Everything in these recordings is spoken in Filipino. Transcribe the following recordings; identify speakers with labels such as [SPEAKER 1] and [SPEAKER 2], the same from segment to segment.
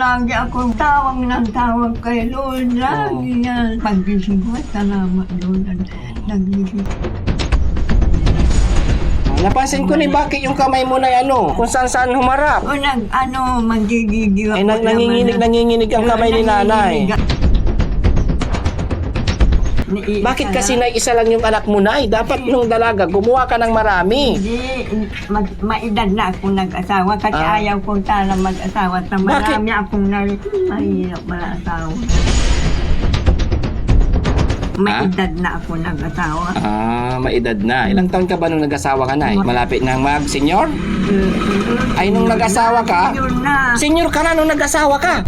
[SPEAKER 1] Lagi akong tawag ng tawag kay Lord. Lagi yan. Paggising ko, salamat Lord. Nagising.
[SPEAKER 2] Napansin ko ni bakit yung kamay mo na ano, kung saan saan humarap.
[SPEAKER 1] O nag, ano, magigigil
[SPEAKER 2] Ay, nang, nanginginig, nanginginig ang kamay ni nanay. Bakit kasi na isa lang yung anak mo, Nay? Dapat nung dalaga, gumawa ka ng marami.
[SPEAKER 1] Hindi, mag, maedad na ako nag-asawa kasi
[SPEAKER 2] Ah.
[SPEAKER 1] ayaw ko sana mag-asawa. Sa marami akong nari, mahirap wala asawa. Maedad na ako nag-asawa.
[SPEAKER 2] Ah, maedad na. Ilang taon ka ba nung nag-asawa ka, Nay? Malapit na mag-senior? Ay, nung nag-asawa ka?
[SPEAKER 1] Yun na.
[SPEAKER 2] Senior ka na nung nag-asawa ka.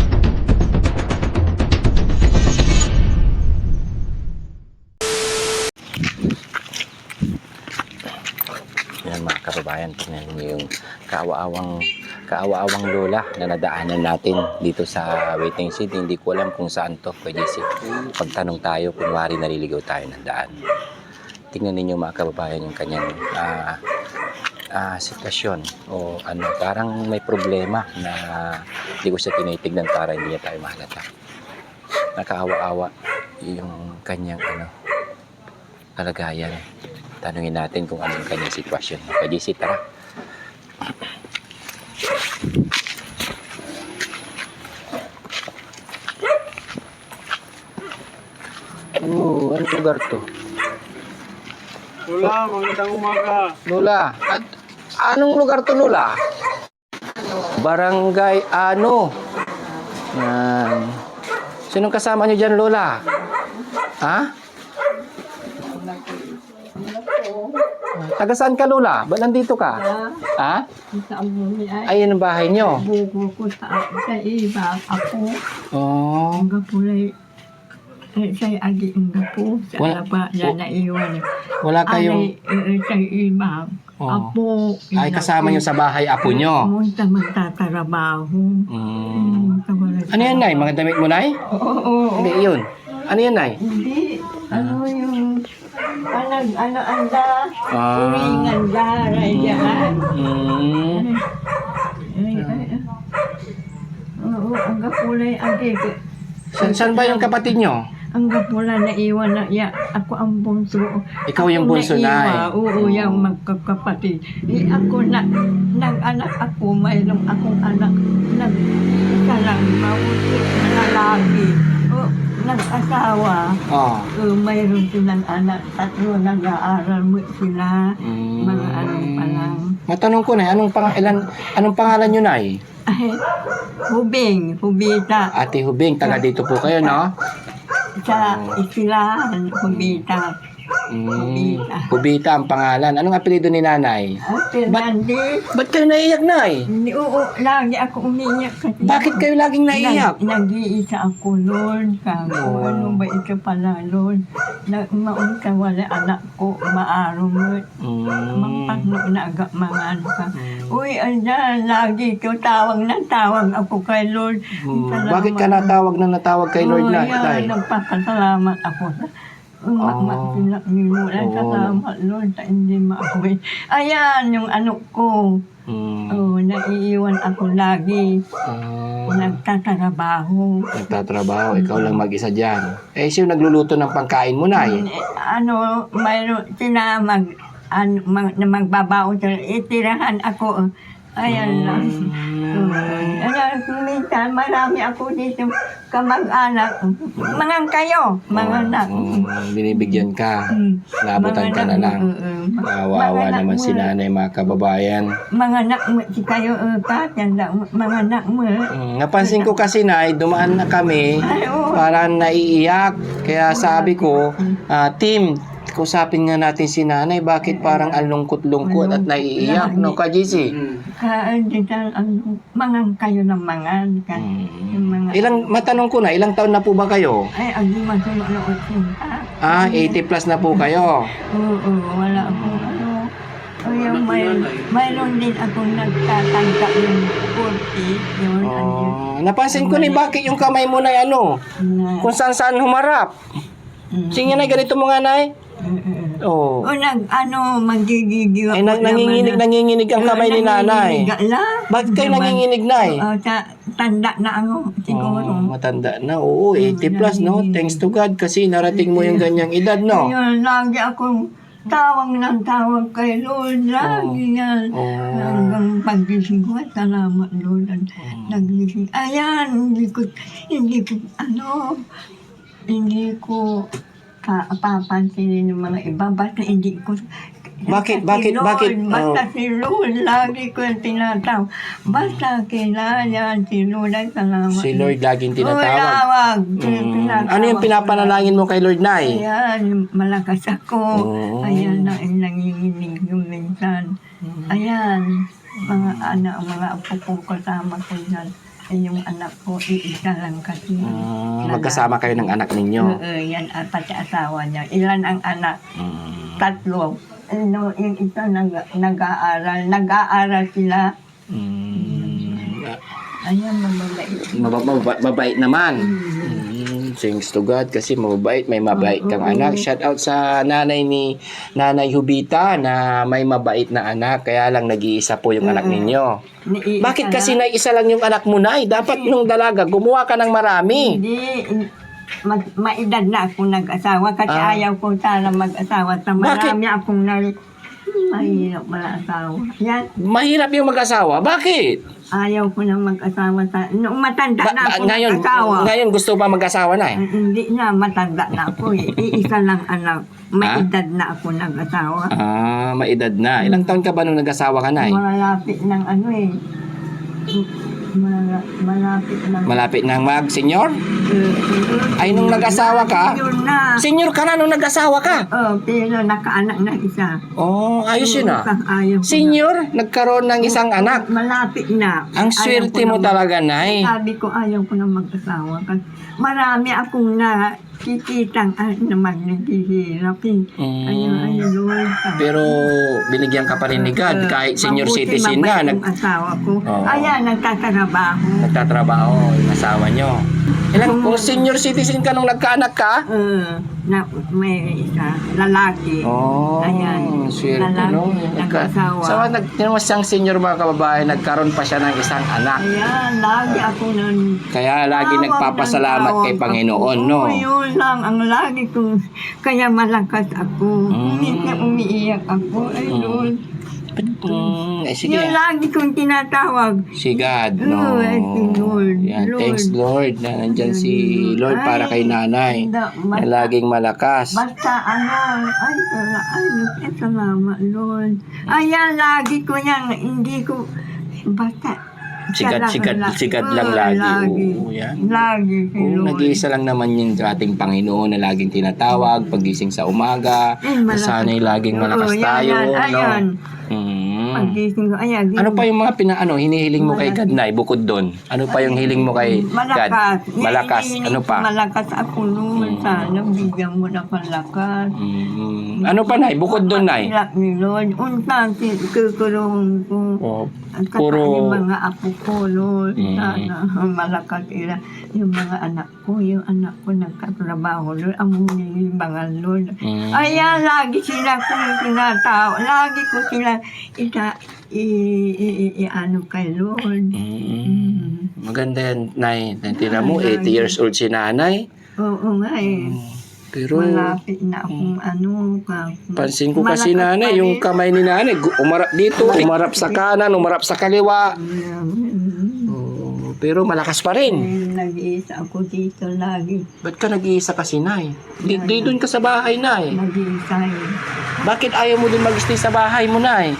[SPEAKER 2] Kababayan, tingnan niyo yung kaawa-awang kaawa-awang lola na nadaanan natin dito sa waiting shed. Hindi ko alam kung saan to, Kuya JC. Pagtanong tayo, kunwari naliligaw tayo ng daan. Tingnan ninyo mga kababayan yung kanyang ah, ah, sitwasyon o ano, parang may problema na hindi ko siya tinitignan para hindi niya tayo mahalata. Nakaawa-awa yung kanyang ano, kalagayan. Tanungin natin kung ano yung kanyang sitwasyon. Pwede si tara. Oh, anong lugar to?
[SPEAKER 3] Lola, magandang umaga.
[SPEAKER 2] Lola, at anong lugar to Lola? Barangay Ano. Yan. Sinong kasama niyo dyan, Lola? Ha? Taga saan ka, Lola? Ba't nandito ka? Ha?
[SPEAKER 1] Sa amuni ay
[SPEAKER 2] Ayun ang bahay niyo.
[SPEAKER 1] buko ko sa, sa iba. Ako,
[SPEAKER 2] Oh.
[SPEAKER 1] ang gapulay. Eh, sa agi ang gapo. Sa
[SPEAKER 2] Wala-
[SPEAKER 1] laba na naiwan.
[SPEAKER 2] Wala kayong...
[SPEAKER 1] Alay, eh, sa iba.
[SPEAKER 2] Oh.
[SPEAKER 1] Apo.
[SPEAKER 2] Ay, kasama niyo sa bahay apo niyo.
[SPEAKER 1] Munta magtatrabaho.
[SPEAKER 2] Mm.
[SPEAKER 1] Munta wala-
[SPEAKER 2] Ano yan, Nay? Mga damit mo, Nay?
[SPEAKER 1] Oo, oo, oo.
[SPEAKER 2] Hindi, yun. Ano yan, Nay?
[SPEAKER 1] Hindi. Ano yung... Ano, ano, anda?
[SPEAKER 2] Ah.
[SPEAKER 1] Uringan da, rayaan.
[SPEAKER 2] Mm.
[SPEAKER 1] Oo, ang gapulay agi.
[SPEAKER 2] San, saan ba yung kapatid niyo?
[SPEAKER 1] Ang gapula na iwan na ya. Ako ang bunso.
[SPEAKER 2] Ikaw yung bunso. Nay.
[SPEAKER 1] Oo, yung magkakapatid. Eh, ako na, nag-anak ako, mayroong akong anak. Nag, isa lang, mauti na lalaki. Nag-asawa.
[SPEAKER 2] Oh.
[SPEAKER 1] O, mayroon silang anak. Tatlo nag-aaral mo sila.
[SPEAKER 2] Mm.
[SPEAKER 1] Mga ano pa lang.
[SPEAKER 2] Matanong ko na, anong, pang, ilan, anong pangalan nyo, Nay?
[SPEAKER 1] Ay, hubing, hubita.
[SPEAKER 2] Ate Hubing, taga dito po kayo, no?
[SPEAKER 1] Sa isilahan, hubita.
[SPEAKER 2] Mm.
[SPEAKER 1] Hubita
[SPEAKER 2] ang pangalan. Anong apelido ni nanay?
[SPEAKER 1] Fernandez.
[SPEAKER 2] Ba't kayo naiiyak, Nay?
[SPEAKER 1] Hindi, oo, lagi ako umiyak kasi.
[SPEAKER 2] Bakit kayo laging naiiyak?
[SPEAKER 1] Nag, nag-iisa ako, Lord. Sabi ko, ano ba ito pala, Lord? Na, maunta wala anak ko, maaro mo.
[SPEAKER 2] Mm.
[SPEAKER 1] Mapagno na agak mga ano ka. Uy, andyan, lagi ko tawag na tawag ako kay Lord.
[SPEAKER 2] Mm.
[SPEAKER 1] Salamat.
[SPEAKER 2] Bakit ka natawag na natawag kay Lord na, Tay?
[SPEAKER 1] yan, nagpapasalamat ako sa Umak
[SPEAKER 2] Oo.
[SPEAKER 1] oh. Ninulan
[SPEAKER 2] Oo.
[SPEAKER 1] salamat Lord sa hindi maawi. Ayan, yung ano ko.
[SPEAKER 2] Mm.
[SPEAKER 1] Oh, naiiwan ako lagi.
[SPEAKER 2] Ah,
[SPEAKER 1] Nagtatrabaho.
[SPEAKER 2] nagtatrabaho, ikaw lang mag-isa dyan. Eh, sino nagluluto ng pangkain mo, Nay?
[SPEAKER 1] Eh, Ano, mayroon sila mag, ano, mag, na magbabaon sila. Itirahan ako. Ayan lang.
[SPEAKER 2] Mm.
[SPEAKER 1] Ayan, minsan marami ako dito kamag-anak. Mga kayo, mga anak.
[SPEAKER 2] Mm, binibigyan ka.
[SPEAKER 1] Mm.
[SPEAKER 2] Naabutan ka na lang. Kawawa naman si nanay, mga kababayan.
[SPEAKER 1] Mga anak mo, si kayo, uh, yan lang, mga anak mo.
[SPEAKER 2] Mm, napansin ko kasi na dumaan na kami
[SPEAKER 1] Ay, oo.
[SPEAKER 2] parang naiiyak. Kaya sabi ko, ah, team, kusapin nga natin si nanay. Bakit parang ang lungkot-lungkot at naiiyak, no, ka JC?
[SPEAKER 1] Ka, dito, ano, mga kayo ng mga, ka, yung mga,
[SPEAKER 2] Ilang, matanong ko na, ilang taon na po ba kayo?
[SPEAKER 1] ay, ang lima sa mga otsinta.
[SPEAKER 2] Ah, 80 plus na po kayo.
[SPEAKER 1] Oo, oo, wala akong ano. O yung may, mayroon din akong nagtatangka yung 40, yun, ano,
[SPEAKER 2] Oh, napansin ko ni bakit yung kamay mo na ano,
[SPEAKER 1] na,
[SPEAKER 2] kung saan saan humarap.
[SPEAKER 1] mm,
[SPEAKER 2] Sige na, ganito mo nga, nay. Oh.
[SPEAKER 1] O nag, ano, magigigil
[SPEAKER 2] Ay,
[SPEAKER 1] ako
[SPEAKER 2] nang, nanginginig, nanginginig ang kamay ni nanay.
[SPEAKER 1] Lang.
[SPEAKER 2] Bakit kayo nanginginig, nay?
[SPEAKER 1] Oo, sa, tanda na ako siguro.
[SPEAKER 2] Oh, matanda na. Oo,
[SPEAKER 1] Mm,
[SPEAKER 2] 80 plus, no? Thanks to God kasi narating mo yung ganyang edad, no?
[SPEAKER 1] Ayun, lagi akong tawag ng tawag kay Lord. Lagi yan.
[SPEAKER 2] Oh.
[SPEAKER 1] Hanggang pagising ko, salamat Lord. Nagising. Ayan, hindi ko, hindi ko, ano, hindi ko ka, papansinin ng mga iba. Basta hindi ko,
[SPEAKER 2] Bakit- bakit-
[SPEAKER 1] si Lord,
[SPEAKER 2] bakit,
[SPEAKER 1] Basta
[SPEAKER 2] oh.
[SPEAKER 1] si Lord, lagi ko yung tinatawag. Basta kilala si Lord, ay salamat.
[SPEAKER 2] Si Lord laging tinatawag.
[SPEAKER 1] tawag.
[SPEAKER 2] Mm.
[SPEAKER 1] Tinatawag
[SPEAKER 2] Ano yung pinapanalangin mo kay Lord, Nay?
[SPEAKER 1] Ayan, malakas ako.
[SPEAKER 2] Oo.
[SPEAKER 1] Ayan na ang nanginginig yung minsan. Ayan, mga anak, mga apo ko kasama ko yan. Yung anak ko, iisa lang kasi.
[SPEAKER 2] Ah, magkasama kayo ng anak ninyo.
[SPEAKER 1] Oo, yan, at pati asawa niya. Ilan ang anak?
[SPEAKER 2] Mm.
[SPEAKER 1] Tatlo. Ano, yung isa nag, nag-aaral. Nag-aaral sila.
[SPEAKER 2] Mm.
[SPEAKER 1] Ayan, mababait.
[SPEAKER 2] Mab- mab- mabait naman. Mm, thanks to God kasi mabait, may mabait kang anak. Shout out sa nanay ni Nanay Hubita na may mabait na anak kaya lang nag-iisa po yung anak ninyo.
[SPEAKER 1] Ni-
[SPEAKER 2] Bakit kasi
[SPEAKER 1] lang.
[SPEAKER 2] na isa lang yung anak mo na? Dapat nung dalaga, gumawa ka ng marami.
[SPEAKER 1] Hindi, mag, maedad na ako nag-asawa kasi
[SPEAKER 2] Ah.
[SPEAKER 1] ayaw ko sana mag-asawa. Sa
[SPEAKER 2] Bakit?
[SPEAKER 1] marami akong nari... Mahirap wala asawa. Yan,
[SPEAKER 2] Mahirap yung mag-asawa. Bakit?
[SPEAKER 1] ayaw ko na mag-asawa. Sa, noong matanda
[SPEAKER 2] Ba-
[SPEAKER 1] na
[SPEAKER 2] ba-
[SPEAKER 1] ako
[SPEAKER 2] ngayon,
[SPEAKER 1] nag-asawa.
[SPEAKER 2] ngayon gusto pa mag-asawa na eh.
[SPEAKER 1] Ah, Hindi na, matanda na ako eh. Iisa lang anak. May
[SPEAKER 2] Ah?
[SPEAKER 1] edad na ako nag-asawa.
[SPEAKER 2] Ah, maedad na. Ilang taon ka ba nung nag-asawa ka na eh?
[SPEAKER 1] Malapit ng ano eh. Mala, malapit ng...
[SPEAKER 2] Malapit na mag-senior?
[SPEAKER 1] Eh,
[SPEAKER 2] Ay, nung nag-asawa ka?
[SPEAKER 1] Yun na.
[SPEAKER 2] Senior ka na nung nag-asawa ka?
[SPEAKER 1] Oh, pero nakaanak na isa.
[SPEAKER 2] Oh, ayos yun ah.
[SPEAKER 1] Utang ayaw ko na.
[SPEAKER 2] Senior, nagkaroon ng isang anak.
[SPEAKER 1] Malapit na.
[SPEAKER 2] Ang
[SPEAKER 1] Ayaw
[SPEAKER 2] swerte
[SPEAKER 1] ko
[SPEAKER 2] mo
[SPEAKER 1] na
[SPEAKER 2] talaga, Nay.
[SPEAKER 1] Sabi ko, ayaw ko na mag-asawa. Kasi marami akong na kikitang ay naman naghihirap eh.
[SPEAKER 2] Mm.
[SPEAKER 1] Ayaw, ayaw, Lord.
[SPEAKER 2] Pero binigyan ka pa rin ni God kahit senior
[SPEAKER 1] Mabuti
[SPEAKER 2] citizen na.
[SPEAKER 1] mabait
[SPEAKER 2] Nag,
[SPEAKER 1] yung asawa ko.
[SPEAKER 2] Oo.
[SPEAKER 1] Ayan, nagtatrabaho.
[SPEAKER 2] nagtatrabaho yung asawa nyo. Ilang, kung senior citizen ka nung nagkaanak ka?
[SPEAKER 1] Uh, na, may isa, lalaki.
[SPEAKER 2] Oh,
[SPEAKER 1] Ayan,
[SPEAKER 2] swerte,
[SPEAKER 1] lalaki,
[SPEAKER 2] no?
[SPEAKER 1] Nag-asawa.
[SPEAKER 2] so, nag, siyang senior mga kababayan, nagkaroon pa siya ng isang anak.
[SPEAKER 1] Ayan, lagi ako nun.
[SPEAKER 2] Kaya lagi
[SPEAKER 1] Tawag
[SPEAKER 2] nagpapasalamat
[SPEAKER 1] ng
[SPEAKER 2] kay Panginoon,
[SPEAKER 1] ako.
[SPEAKER 2] no?
[SPEAKER 1] Oo, yun lang ang lagi kong, kaya malakas ako.
[SPEAKER 2] Mm.
[SPEAKER 1] Minsan umiiyak ako. Ay,
[SPEAKER 2] Mm.
[SPEAKER 1] Lord.
[SPEAKER 2] Mm, eh, sige.
[SPEAKER 1] Yung lagi kong tinatawag.
[SPEAKER 2] Si God, no?
[SPEAKER 1] Si Lord.
[SPEAKER 2] Yan,
[SPEAKER 1] Lord.
[SPEAKER 2] thanks Lord na nandyan si Lord para kay nanay.
[SPEAKER 1] Hindi,
[SPEAKER 2] Na laging malakas.
[SPEAKER 1] basta ano, ay, sala, ay, ay, salamat, Lord. Ayan, lagi ko yan, hindi ko, basta, ang la-
[SPEAKER 2] sigat lang lagi.
[SPEAKER 1] Lagi,
[SPEAKER 2] Oo, yan.
[SPEAKER 1] lagi
[SPEAKER 2] Oo,
[SPEAKER 1] Lord.
[SPEAKER 2] nag-iisa lang naman yung ating Panginoon na laging tinatawag pagising sa umaga.
[SPEAKER 1] Ay.
[SPEAKER 2] Sana'y laging malakas tayo.
[SPEAKER 1] yan,
[SPEAKER 2] no?
[SPEAKER 1] ayan.
[SPEAKER 2] Mm.
[SPEAKER 1] Pagising ko, ayan,
[SPEAKER 2] Ano pa yung mga pina, ano, hinihiling mo kay God, bukod doon? Ano pa yung hiling mo kay God?
[SPEAKER 1] Malakas.
[SPEAKER 2] Malakas.
[SPEAKER 1] Hinihiling
[SPEAKER 2] Ano
[SPEAKER 1] ko
[SPEAKER 2] pa?
[SPEAKER 1] Malakas ako noon.
[SPEAKER 2] Mm.
[SPEAKER 1] Sana bigyan mo na palakas.
[SPEAKER 2] Mm. Ano pa, Nay? Bukod doon, Nay?
[SPEAKER 1] Hilak ni Lord. Unta, kukulong ko.
[SPEAKER 2] Oh,
[SPEAKER 1] Ang
[SPEAKER 2] puro-
[SPEAKER 1] mga apo ko, Lord.
[SPEAKER 2] Mm.
[SPEAKER 1] Sana malakas sila. Yung mga anak ko, yung anak ko nagkatrabaho. Amunin yung mga Lord.
[SPEAKER 2] Mm.
[SPEAKER 1] Ayan, lagi sila kong tinatao. Lagi ko sila ita, i, i, i, i- ano kay Lord.
[SPEAKER 2] Mm. Maganda yan, Nay. Tira mo, 80 years old si nanay.
[SPEAKER 1] Oo nga eh.
[SPEAKER 2] Pero,
[SPEAKER 1] Malapit na akong ano ka.
[SPEAKER 2] pansin ko kasi nanay,
[SPEAKER 1] pa
[SPEAKER 2] yung kamay ni nanay, umarap dito, umarap sa kanan, umarap sa kaliwa.
[SPEAKER 1] Mm.
[SPEAKER 2] Oh, pero malakas pa rin.
[SPEAKER 1] Eh, Nag-iisa ako dito lagi.
[SPEAKER 2] Ba't ka nag-iisa kasi, Nay? Di, di doon ka sa bahay, Nay.
[SPEAKER 1] Nag-iisa eh.
[SPEAKER 2] Bakit ayaw mo din mag-stay sa bahay mo, Nay?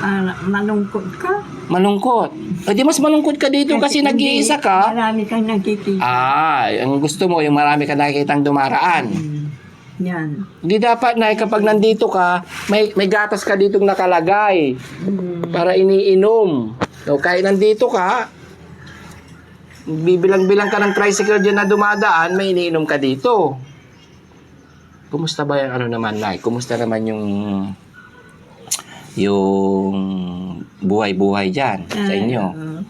[SPEAKER 1] Ah, malungkot ka.
[SPEAKER 2] Malungkot. O di mas malungkot ka dito kasi
[SPEAKER 1] hindi,
[SPEAKER 2] nag-iisa ka.
[SPEAKER 1] Marami kang nakikita.
[SPEAKER 2] Ah, ang gusto mo, yung marami ka nakikitang dumaraan.
[SPEAKER 1] Mm. Yan.
[SPEAKER 2] Hindi dapat, Nay, kapag nandito ka, may, may gatas ka ditong nakalagay
[SPEAKER 1] Mm.
[SPEAKER 2] para iniinom. So, kahit nandito ka, bibilang-bilang ka ng tricycle dyan na dumadaan, may iniinom ka dito. Kumusta ba yung ano naman, Nay? Kumusta naman yung yung buhay-buhay dyan sa inyo?
[SPEAKER 1] Ah,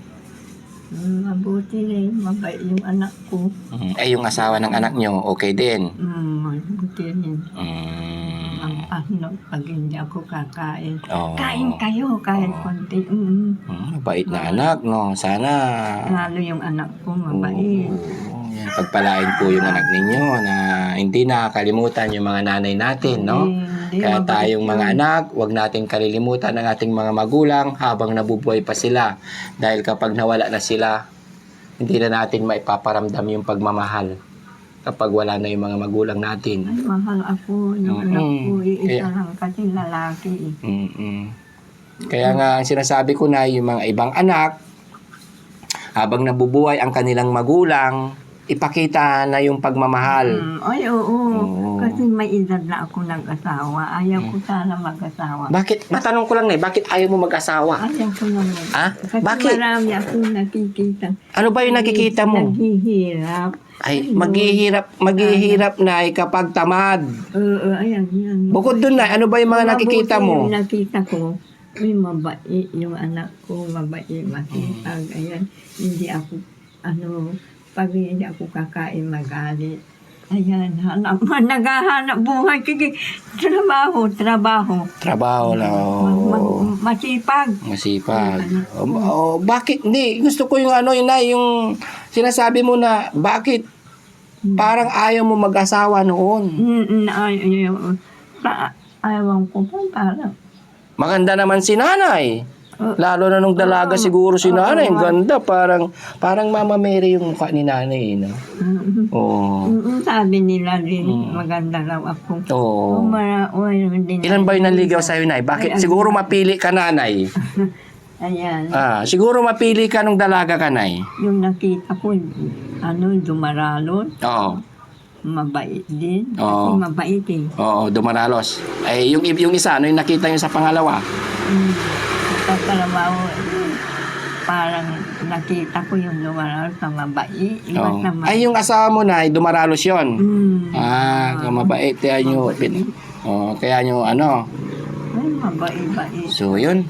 [SPEAKER 1] mm, mabuti rin. Mabait yung anak ko.
[SPEAKER 2] Mm, Eh, yung asawa ng anak nyo, okay din.
[SPEAKER 1] Mm, mabuti rin.
[SPEAKER 2] Mm,
[SPEAKER 1] ano, pag hindi ako kakain.
[SPEAKER 2] Oo.
[SPEAKER 1] Kain kayo, kahit
[SPEAKER 2] Oo.
[SPEAKER 1] konti. Mm.
[SPEAKER 2] Mm, mabait na anak, no? Sana...
[SPEAKER 1] Lalo yung anak ko, mabait.
[SPEAKER 2] Oo, yan. Pagpalain po yung anak ninyo na hindi nakakalimutan yung mga nanay natin, no?
[SPEAKER 1] Hindi,
[SPEAKER 2] Kaya
[SPEAKER 1] mabait
[SPEAKER 2] tayong mga
[SPEAKER 1] yun.
[SPEAKER 2] anak, huwag natin kalilimutan ang ating mga magulang habang nabubuhay pa sila. Dahil kapag nawala na sila, hindi na natin maipaparamdam yung pagmamahal kapag wala na yung mga magulang natin.
[SPEAKER 1] Ay, mahal ako. Yung
[SPEAKER 2] Mm-mm.
[SPEAKER 1] anak ko, iisa
[SPEAKER 2] Kaya-
[SPEAKER 1] lang kasi lalaki. eh.
[SPEAKER 2] Mm-mm. Kaya nga, ang sinasabi ko na yung mga ibang anak, habang nabubuhay ang kanilang magulang, ipakita na yung pagmamahal.
[SPEAKER 1] Mm, ay, oo.
[SPEAKER 2] Oo.
[SPEAKER 1] Kasi may edad na ako nag-asawa. Ayaw ko sana mag-asawa.
[SPEAKER 2] Bakit, matanong ko lang na, bakit ayaw mo mag-asawa?
[SPEAKER 1] Ayaw ko na mag
[SPEAKER 2] Ha?
[SPEAKER 1] Kasi
[SPEAKER 2] Bakit?
[SPEAKER 1] marami akong nakikita.
[SPEAKER 2] Ano ba yung nakikita mo?
[SPEAKER 1] Naghihirap.
[SPEAKER 2] Ay, maghihirap, maghihirap na kapag tamad.
[SPEAKER 1] Oo, ayan, yan.
[SPEAKER 2] Bukod dun na, ano ba yung mga nakikita
[SPEAKER 1] Mabuti
[SPEAKER 2] mo?
[SPEAKER 1] Yung nakita ko, may mabait yung anak ko, mabait, masipag, ayan. Hindi ako, ano, pag hindi ako kakain, magalit. Ayan, hanap, naghahanap buhay. Kiki, trabaho, trabaho.
[SPEAKER 2] Trabaho lang.
[SPEAKER 1] Mag,
[SPEAKER 2] Oh.
[SPEAKER 1] masipag.
[SPEAKER 2] Masipag. Oh, oh, bakit? Hindi. Gusto ko yung ano, yun na, yung sinasabi mo na, bakit parang ayaw mo mag-asawa noon?
[SPEAKER 1] Mm, mm, ay, ay, ay, pa, ayaw ko pa, parang,
[SPEAKER 2] Maganda naman si nanay.
[SPEAKER 1] Oh.
[SPEAKER 2] Lalo na nung dalaga
[SPEAKER 1] Oo.
[SPEAKER 2] siguro si
[SPEAKER 1] Oo,
[SPEAKER 2] nanay. Ang ganda. Parang, parang Mama Mary yung mukha ni nanay. No?
[SPEAKER 1] mm,
[SPEAKER 2] Oo.
[SPEAKER 1] mm, sabi nila din,
[SPEAKER 2] Mm.
[SPEAKER 1] maganda raw ako.
[SPEAKER 2] Oo.
[SPEAKER 1] Oh, mara, oh, din.
[SPEAKER 2] Ilan ba yung nanligaw sa'yo, Nay? Bakit?
[SPEAKER 1] Ay,
[SPEAKER 2] Siguro mapili ka, Nanay.
[SPEAKER 1] Ayan.
[SPEAKER 2] Ah, siguro mapili ka nung dalaga ka, Nay.
[SPEAKER 1] Yung nakita ko, ano, dumaralon,
[SPEAKER 2] Oo.
[SPEAKER 1] mabait din.
[SPEAKER 2] Oo.
[SPEAKER 1] Kasi mabait eh.
[SPEAKER 2] Oo, dumaralos. Ay, yung, yung isa, ano yung nakita nyo sa pangalawa?
[SPEAKER 1] Mm. Kapalabaw, parang nakita ko yung dumaralon sa mabait.
[SPEAKER 2] Oo.
[SPEAKER 1] Basta ma-
[SPEAKER 2] Ay, yung asawa mo, Nay, dumaralos yon.
[SPEAKER 1] Mm.
[SPEAKER 2] Ah, kaya mabait. Kaya nyo, pin, oh, kaya nyo, ano.
[SPEAKER 1] Ay, mabait-bait.
[SPEAKER 2] So, yun.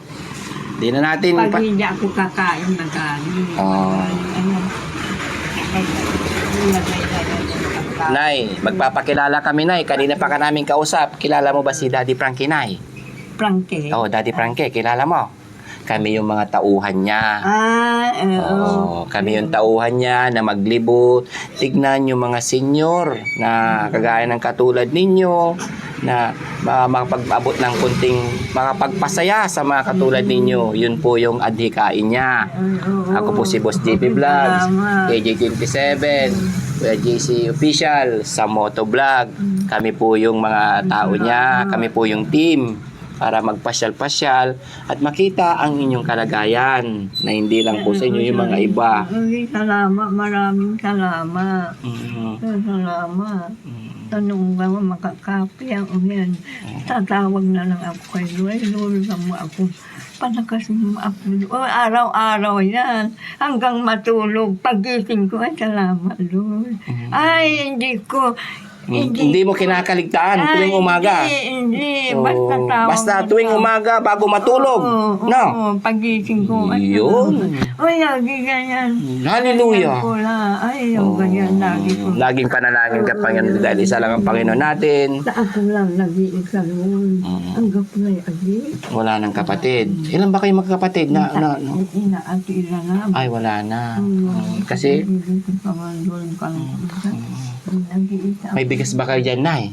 [SPEAKER 2] Di na natin,
[SPEAKER 1] Pag
[SPEAKER 2] pa,
[SPEAKER 1] hindi ako kakain, nagaling.
[SPEAKER 2] Oo.
[SPEAKER 1] Ay, na pagkain.
[SPEAKER 2] Nay, magpapakilala kami, Nay. Kanina pa ka namin kausap. Kilala mo ba si Daddy Frankie, Nay?
[SPEAKER 1] Frankie.
[SPEAKER 2] Oo, Daddy Frankie, kilala mo? Kami yung mga tauhan niya.
[SPEAKER 1] Ah, oo.
[SPEAKER 2] Oo, kami yung tauhan niya na maglibot. Tignan yung mga senior na kagaya ng katulad ninyo na ma- makapag-abot ng kunting makapagpasaya sa mga katulad ninyo. Yun po yung adhikain niya.
[SPEAKER 1] Oo.
[SPEAKER 2] Ako po si Boss JP Vlogs,
[SPEAKER 1] Salamat.
[SPEAKER 2] KJ27, Kuya JC Official, sa Moto Vlog. Kami po yung mga tao niya, kami po yung team para magpasyal-pasyal at makita ang inyong kalagayan na hindi lang po sa inyo yung mga iba.
[SPEAKER 1] Salamat. Maraming salamat.
[SPEAKER 2] Mm,
[SPEAKER 1] Ay, Salamat.
[SPEAKER 2] mm.
[SPEAKER 1] Tanong ba mo makakapi ang yan? Tatawag na lang ako kay Lord. Lord, mo ako. Palakas mo ako. O, araw-araw yan. Hanggang matulog. Pagising ko, ay, salamat, Lord. Ay, hindi ko.
[SPEAKER 2] Mm, Hindi mo kinakaligtaan tuwing
[SPEAKER 1] Ay,
[SPEAKER 2] umaga.
[SPEAKER 1] Hindi, hindi.
[SPEAKER 2] Oo.
[SPEAKER 1] Basta tawag.
[SPEAKER 2] Basta
[SPEAKER 1] na
[SPEAKER 2] tuwing umaga bago matulog.
[SPEAKER 1] Oo,
[SPEAKER 2] No?
[SPEAKER 1] oo, pagising ko. Ay,
[SPEAKER 2] Yun.
[SPEAKER 1] Ay, lagi ganyan.
[SPEAKER 2] Hallelujah.
[SPEAKER 1] Ay, yung ganyan lagi ko.
[SPEAKER 2] Laging panalangin ka, Panginoon, dahil isa lang ang Panginoon natin.
[SPEAKER 1] Sa ako lang nag-iisa noon.
[SPEAKER 2] Mm.
[SPEAKER 1] Ang gapay agi.
[SPEAKER 2] Wala ng kapatid. Ilan ba kayo magkakapatid na, na, no?
[SPEAKER 1] Na.
[SPEAKER 2] Ay, wala na. Mm, Kasi,
[SPEAKER 1] Nag-iisa.
[SPEAKER 2] May bigas ba kayo dyan, Nay?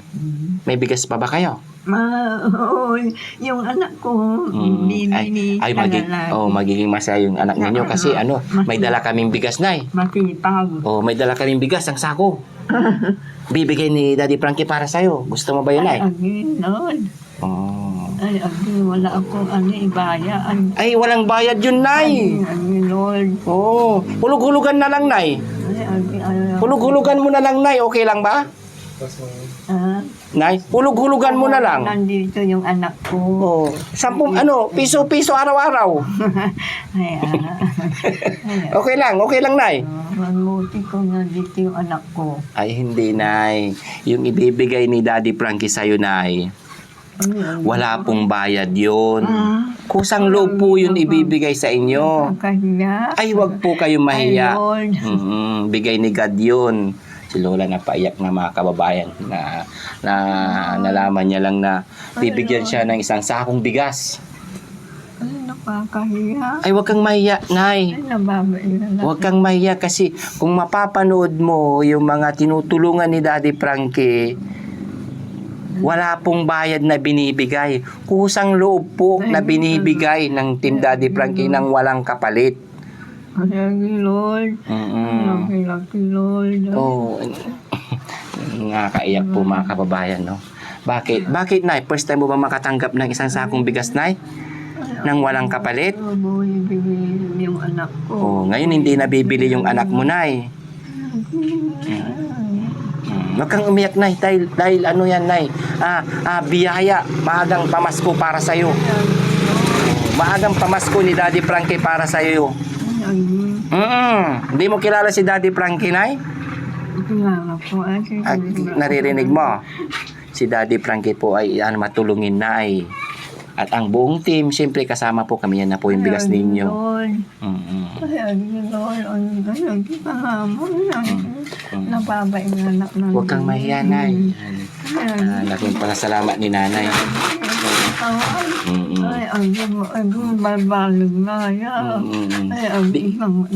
[SPEAKER 2] May bigas pa ba kayo?
[SPEAKER 1] Ma, oo, yung anak ko,
[SPEAKER 2] Mm,
[SPEAKER 1] bibi
[SPEAKER 2] ay,
[SPEAKER 1] ni
[SPEAKER 2] ay magig, oh, magiging masaya yung anak ninyo kasi ano, may dala kaming bigas, Nay.
[SPEAKER 1] Masipag.
[SPEAKER 2] Oh, may dala kaming bigas, ang sako. Bibigay ni Daddy Frankie para sa'yo. Gusto mo ba yun, Nay?
[SPEAKER 1] Ay, agi, Lord.
[SPEAKER 2] Oh.
[SPEAKER 1] Ay, agi, wala akong ano, ibaya. Ay,
[SPEAKER 2] Ay, walang bayad yun, Nay.
[SPEAKER 1] agi, Lord.
[SPEAKER 2] Oh, hulog-hulugan na lang, Nay. Hulog-hulugan mo na lang, Nay. Okay lang ba?
[SPEAKER 1] ah,
[SPEAKER 2] Nay, hulog-hulugan mo na lang.
[SPEAKER 1] Nandito yung anak ko.
[SPEAKER 2] Oh, sampung ano, piso-piso araw-araw.
[SPEAKER 1] Ay, ah. Ay,
[SPEAKER 2] Okay lang, okay lang, Nay.
[SPEAKER 1] ah, mabuti ko nandito yung anak ko.
[SPEAKER 2] Ay, hindi, Nay. Yung ibibigay ni Daddy Frankie sa'yo, Nay,
[SPEAKER 1] Ay, ay,
[SPEAKER 2] wala pong bayad yun.
[SPEAKER 1] Ah,
[SPEAKER 2] Kusang loob po yun ibibigay sa inyo.
[SPEAKER 1] kaya.
[SPEAKER 2] Ay, wag po kayong
[SPEAKER 1] Ay,
[SPEAKER 2] mahiya.
[SPEAKER 1] Lord.
[SPEAKER 2] Mm, bigay ni God yun. Si Lola napaiyak na mga kababayan na, na nalaman niya lang na bibigyan siya ng isang sakong bigas.
[SPEAKER 1] Ay, nakakahiya.
[SPEAKER 2] Ay, wag kang mahiya, Nay.
[SPEAKER 1] Ay, nababailan na.
[SPEAKER 2] Huwag kang mahiya kasi kung mapapanood mo yung mga tinutulungan ni Daddy Frankie, wala pong bayad na binibigay. Kusang loob po na binibigay ng Team Daddy Frankie ng walang kapalit.
[SPEAKER 1] Lagi, Lord.
[SPEAKER 2] Mm-mm.
[SPEAKER 1] Laki-laki, Lord.
[SPEAKER 2] Oo. Nakakaiyak po mga kababayan, no? Bakit? Bakit, Nay? First time mo ba makatanggap ng isang sakong bigas, Nay? Nang walang kapalit?
[SPEAKER 1] Ibigay yung anak ko.
[SPEAKER 2] Oh, ngayon hindi nabibili yung anak mo, Nay. Huwag kang umiyak, Nay. Dahil, dahil ano yan, Nay? Ah, ah, biyaya. Maagang pamasko para sa'yo. Maagang pamasko ni Daddy Frankie para sa'yo.
[SPEAKER 1] Ay,
[SPEAKER 2] Mm Hindi mo kilala si Daddy Frankie, Nay?
[SPEAKER 1] kilala po. Ay,
[SPEAKER 2] At naririnig mo? Si Daddy Frankie po ay ano, matulungin, Nay. At ang buong team, siyempre kasama po kami yan na po yung bigas ninyo. Mm.
[SPEAKER 1] Na.
[SPEAKER 2] Huwag kang mahiya, Nay.
[SPEAKER 1] Ay,
[SPEAKER 2] Ah, laking pasalamat ni Nanay.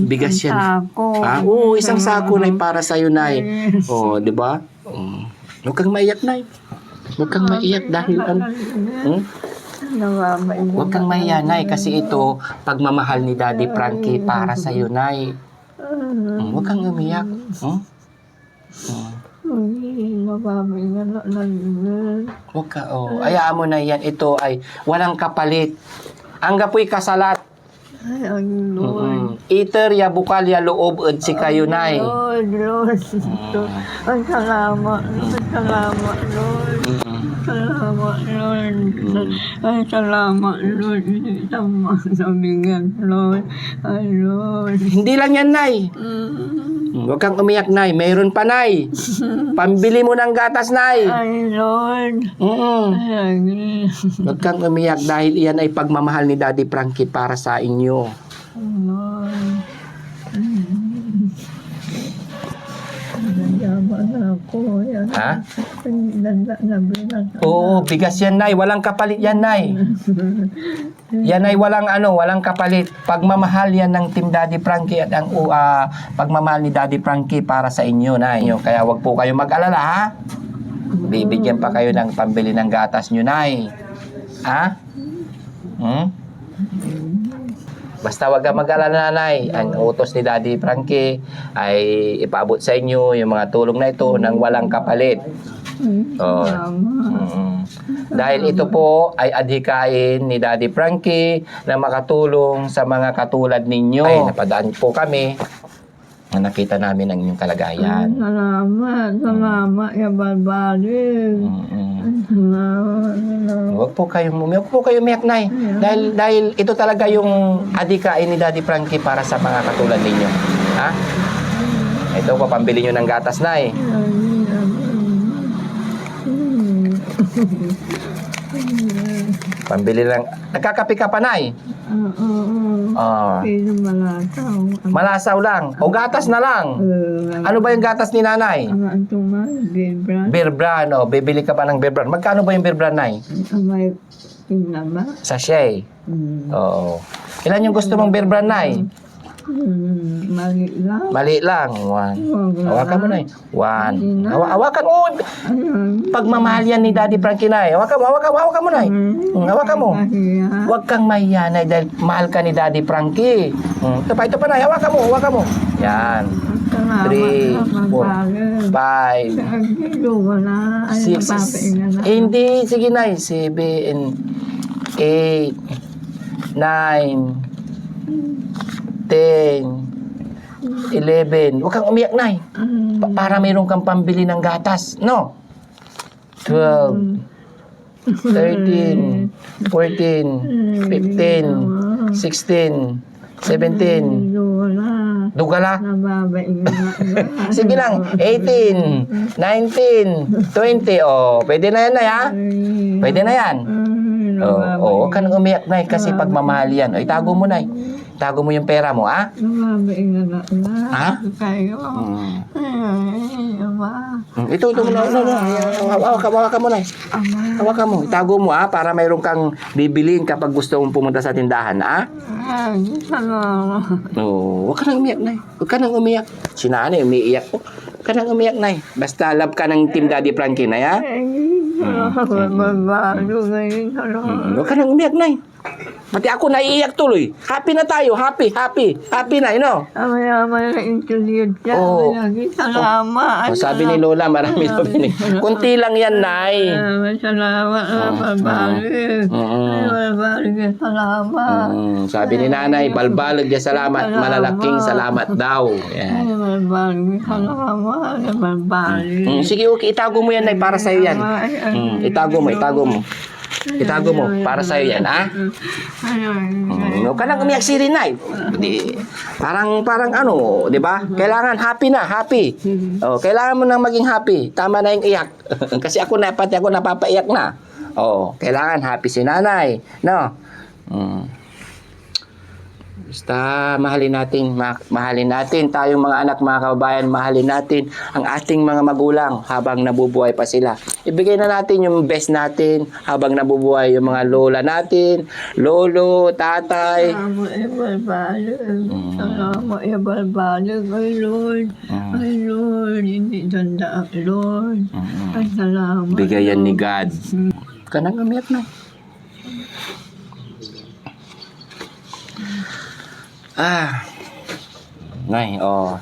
[SPEAKER 2] bigas yan. Ah, oo, isang sako na para sa iyo, Nay. Oh, 'di ba? Mm. Huwag kang maiyak, Nay. Huwag kang maiyak dahil ano. Hmm? Huwag kang maiyak, Nay, kasi ito pagmamahal ni Daddy Frankie para sa iyo, Nay. Mm, Huwag kang umiyak. Hmm? Mm.
[SPEAKER 1] Yun.
[SPEAKER 2] Huwag ka, oh. Ayaan mo na yan. Ito ay walang kapalit. Ang gapoy kasalat.
[SPEAKER 1] Ay, ang Lord.
[SPEAKER 2] Mm. Iter ya bukal ya loob ed si kayo, Nay.
[SPEAKER 1] Lord, Lord. Ay, salamat. Lord, salamat, Lord. Salamat, Lord. Ay, salamat, Lord. Tama sa bigyan, Lord. Ay, Lord.
[SPEAKER 2] Hindi lang yan, Nay.
[SPEAKER 1] Mm.
[SPEAKER 2] Huwag kang umiyak, Nay. Mayroon pa, Nay. Pambili mo ng gatas, Nay.
[SPEAKER 1] Ay, Lord.
[SPEAKER 2] Mm.
[SPEAKER 1] Ay,
[SPEAKER 2] Huwag kang umiyak dahil iyan ay pagmamahal ni Daddy Frankie para sa inyo.
[SPEAKER 1] Lord. Nandiyaman ako. Yan.
[SPEAKER 2] Ha? Oo, bigas yan, Nay. Walang kapalit yan, Nay. Yan ay walang ano, walang kapalit. Pagmamahal yan ng Team Daddy Frankie at ang uh, pagmamahal ni Daddy Frankie para sa inyo, Nay. Kaya wag po kayo mag-alala, ha? Bibigyan pa kayo ng pambili ng gatas nyo, Nay. Ha? Hmm? Basta wag ka mag-alala, Nay. Ang utos ni Daddy Frankie ay ipaabot sa inyo yung mga tulong na ito ng walang kapalit. Oo.
[SPEAKER 1] Salamat.
[SPEAKER 2] Mm. Dahil ito po ay adhikain ni Daddy Frankie na makatulong sa mga katulad ninyo. Ay, napadaan po kami na nakita namin ang inyong kalagayan.
[SPEAKER 1] Salamat. Salamat. Ya balbalik.
[SPEAKER 2] Mm-mm.
[SPEAKER 1] Salamat. Salamat.
[SPEAKER 2] Huwag po kayong umiyak. Huwag po kayong umiyak, Nay. Dahil, dahil ito talaga yung adhikain ni Daddy Frankie para sa mga katulad ninyo. Ha? Ito po, pambili nyo ng gatas, Nay. Pambili ng... Nagkakape ka pa, Nay?
[SPEAKER 1] Oo.
[SPEAKER 2] Ah.
[SPEAKER 1] Pero malataw.
[SPEAKER 2] Malasaw lang. O gatas na lang. Ano ba yung gatas ni nanay?
[SPEAKER 1] Ang antong mga bibra.
[SPEAKER 2] Beer brand, o. Bibili ka pa ng beer brand. Magkano ba yung beer brand, Nay?
[SPEAKER 1] Ang may pinaba.
[SPEAKER 2] Sachet.
[SPEAKER 1] Hmm.
[SPEAKER 2] Oo. Ilan yung gusto mong beer brand, Nay?
[SPEAKER 1] Hmm. Mali lang.
[SPEAKER 2] Mali lang. One. Hawakan mo, Nay. One. Hawa hawakan mo.
[SPEAKER 1] Ayun.
[SPEAKER 2] Pagmamahal yan ni Daddy Frankie, Nay. Hawakan mo, hawakan mo, hawakan mo, Nay. Hmm, hawakan mo.
[SPEAKER 1] Kahiya.
[SPEAKER 2] Huwag kang mahiya, Nay, dahil mahal ka ni Daddy Frankie. Hmm. Ito pa, ito pa, Nay. Hawakan mo, hawakan mo. Yan. Three, four. Five. Six.
[SPEAKER 1] na.
[SPEAKER 2] Eh, hindi, sige na. Seven, eight, nine, ten, eleven. Huwag kang umiyak, Nay. Pa- para mayroon kang pambili ng gatas. No? Twelve, thirteen, fourteen, fifteen, sixteen, seventeen.
[SPEAKER 1] Hindi wala.
[SPEAKER 2] Dugala.
[SPEAKER 1] Nababainga na.
[SPEAKER 2] Sige lang. 18, 19, 20. Oh, pwede na yan, Nay, ha? Pwede na yan.
[SPEAKER 1] Hmm.
[SPEAKER 2] Oo, oh, huwag ka nang umiyak, Nay, kasi pagmamahal yan. O, itago mo, Nay. Itago mo yung pera mo, ah?
[SPEAKER 1] Lumabay na na.
[SPEAKER 2] Ha?
[SPEAKER 1] Kayo.
[SPEAKER 2] Mm.
[SPEAKER 1] Ay, ama.
[SPEAKER 2] Mm, Ito, ito mo na. Ito, ito. Hawak ka, hawak ka mo na.
[SPEAKER 1] Ama.
[SPEAKER 2] Hawak ka mo. Itago mo, ah, para mayroon kang bibiliin kapag gusto mong pumunta sa tindahan, ah?
[SPEAKER 1] Ay, salamat.
[SPEAKER 2] No, huwag ka nang umiyak, Nay. Huwag ka nang umiyak. Si nanay, umiiyak po. Huwag ka nang umiyak, Nay. Basta love ka ng Team Daddy Frankie, Nay, ha?
[SPEAKER 1] Ay, salamat. Mabago ngayon. Salamat.
[SPEAKER 2] Mm, Huwag ka nang umiyak, Nay. Pati ako naiiyak tuloy. Happy na tayo. Happy, happy. Happy na, you know?
[SPEAKER 1] Amaya-maya na intelligent siya.
[SPEAKER 2] Oo.
[SPEAKER 1] Lagi salamat.
[SPEAKER 2] O, sabi ni Lola, marami daw binig. Kunti lang yan, Nay.
[SPEAKER 1] Salamat, salamat. Balbalik.
[SPEAKER 2] Mm.
[SPEAKER 1] Ay, balbalik. Salamat.
[SPEAKER 2] Mm, sabi ni nanay, balbalag niya salamat, malalaking salamat daw. Yan.
[SPEAKER 1] Ay, balbalik. Salamat.
[SPEAKER 2] Mm, sige, okay, itago mo yan, Nay, para sa'yo yan. Mm, itago mo, itago mo. Itago mo, para sa'yo yan, ha?
[SPEAKER 1] ay, ay,
[SPEAKER 2] Mm, huwag ka nang umiyak si Rinay. Di, parang, parang ano, di ba? Kailangan happy na, happy. Oh, kailangan mo nang maging happy. Tama na yung iyak. Kasi ako na, pati ako napapaiyak na. Oh, kailangan happy si nanay. No? Mm. Basta mahalin natin, ma- mahalin natin tayong mga anak, mga kababayan, mahalin natin ang ating mga magulang habang nabubuhay pa sila. Ibigay na natin yung best natin habang nabubuhay yung mga lola natin, lolo, tatay.
[SPEAKER 1] Salamat, ay, balbalik. Salamat, ay, balbalik. Ay, Lord. Ay, Lord. Hindi tanda, Lord. Ay, salamat.
[SPEAKER 2] Bigayan ni God. Ka nang umiyak na. Ah. Nay, oh.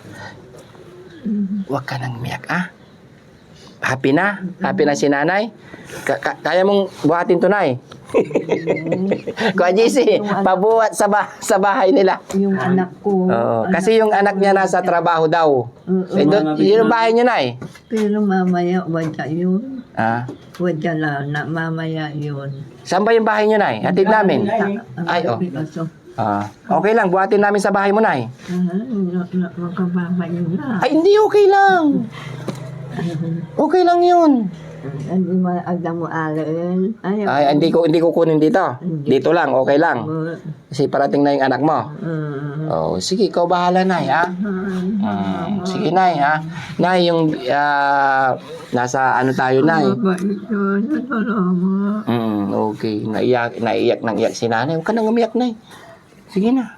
[SPEAKER 2] Huwag ka nang umiyak, ah. Happy na? Happy na si nanay? Ka- ka- kaya mong buhatin to, nay? Kuya JC, pabuhat sa, ba- sa bahay nila.
[SPEAKER 1] Yung anak ko.
[SPEAKER 2] Oo, kasi yung anak niya nasa trabaho daw.
[SPEAKER 1] Oo.
[SPEAKER 2] Eh, doon, yun ang bahay niyo, nay?
[SPEAKER 1] Pero mamaya, wala yun.
[SPEAKER 2] Ah.
[SPEAKER 1] Wala lang na, mamaya yun.
[SPEAKER 2] Saan ba yung bahay niyo, nay? Hatid namin. Ay, oh.
[SPEAKER 1] Kaso,
[SPEAKER 2] Ah, okay lang, buhatin namin sa bahay mo, Nay.
[SPEAKER 1] ah, na, na, makababay na.
[SPEAKER 2] Ay, hindi, okay lang. Okay lang yun.
[SPEAKER 1] Hindi mo agad mo alin. Ay,
[SPEAKER 2] Ay, hindi ko hindi ko kunin dito. Dito lang, okay lang. Kasi parating na yung anak mo. Oh, sige, ikaw bahala, Nay, ha? Mm, sige, Nay, ha? Nay, yung ah, nasa ano tayo, Nay?
[SPEAKER 1] Mabait yun.
[SPEAKER 2] Mm, okay. Naiyak, naiyak nang iyak si nanay. Huwag ka nang umiyak, Nay. Sige na.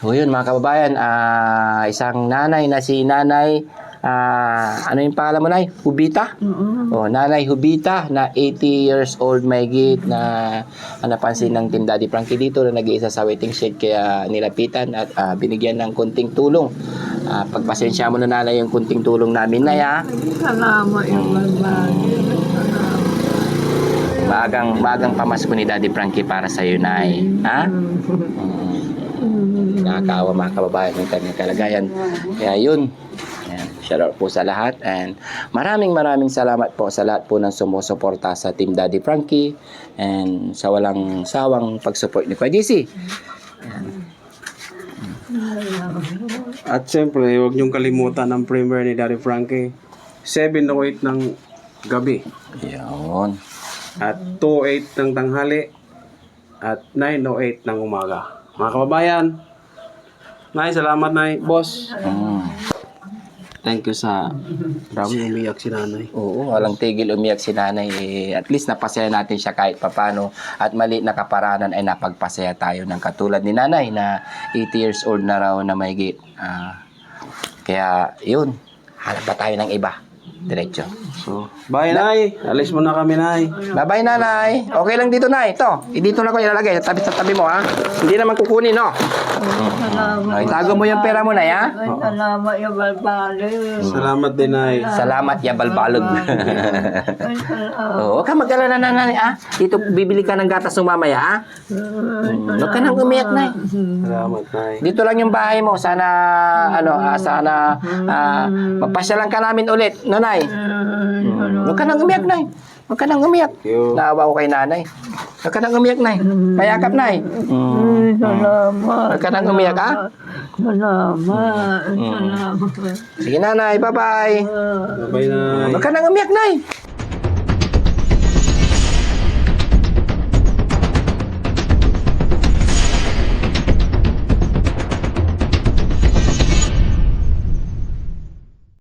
[SPEAKER 2] O yun, mga kababayan, ah, isang nanay na si nanay, ah, ano yung pangalan mo, Nay? Hubita?
[SPEAKER 1] Oo.
[SPEAKER 2] O, nanay Hubita na 80 years old may git na ah, napansin ng Team Daddy Frankie dito na nag-iisa sa waiting shed kaya nilapitan at ah, binigyan ng kunting tulong. Ah, pagpasensya mo na nanay yung kunting tulong namin na ya.
[SPEAKER 1] Salamat yung balbalik.
[SPEAKER 2] Maagang, maagang pamasko ni Daddy Frankie para sa iyo, Nay. Ha? Mm. Nakakaawa mga kababayan ng kanyang kalagayan. Kaya yun. Ayan. Shout out po sa lahat. And maraming maraming salamat po sa lahat po ng sumusuporta sa Team Daddy Frankie. And sa walang sawang pag-support ni Kuya JC.
[SPEAKER 3] At siyempre, huwag niyong kalimutan ang premiere ni Daddy Frankie. 7 to 8 ng gabi.
[SPEAKER 2] Yun.
[SPEAKER 3] At 2 8 ng tanghali. At 9 to 8 ng umaga. Mga kababayan, Nay, salamat Nay. Boss,
[SPEAKER 2] Mm.
[SPEAKER 3] thank you sa dami umiyak si nanay.
[SPEAKER 2] Oo, walang tigil umiyak si nanay. Eh, at least napasaya natin siya kahit papano. At mali na kaparanan ay napagpasaya tayo ng katulad ni nanay na 80 years old na raw na may Ah, kaya yun, hanap pa tayo ng iba. Diretso.
[SPEAKER 3] So, bye Nay. Alis mo na kami Nay.
[SPEAKER 2] Bye-bye, nanay. Okay lang dito, nay. Ito, dito na ko ilalagay. Tabi sa tabi mo, ha? Hindi naman kukunin, no?
[SPEAKER 1] Salamat.
[SPEAKER 2] Ay, tago mo yung pera mo, nay, ha?
[SPEAKER 1] Salamat yung.
[SPEAKER 3] Salamat din Nay.
[SPEAKER 2] Salamat, ya balbalog. Oo, huwag ka mag-alala, nanay, ha? Dito, bibili ka ng gatas ng mamaya, ha? Huwag ka nang umiyak, nay.
[SPEAKER 3] Salamat Nay.
[SPEAKER 2] Dito lang yung bahay mo. Sana, ano, ah, sana, ah, magpasyalan ka namin ulit, nanay. Mm. Huwag ka nang umiyak, nay. Huwag ka nang umiyak. Naawa ko kay nanay. Huwag ka nang umiyak, nay. Payakap, nay. Mm.
[SPEAKER 1] Ay, salamat.
[SPEAKER 2] Huwag ka nang umiyak, ha?
[SPEAKER 1] Salamat. Salamat.
[SPEAKER 2] Sige, nanay. Bye-bye.
[SPEAKER 3] Bye Nay.
[SPEAKER 2] Huwag ka nang umiyak, nay.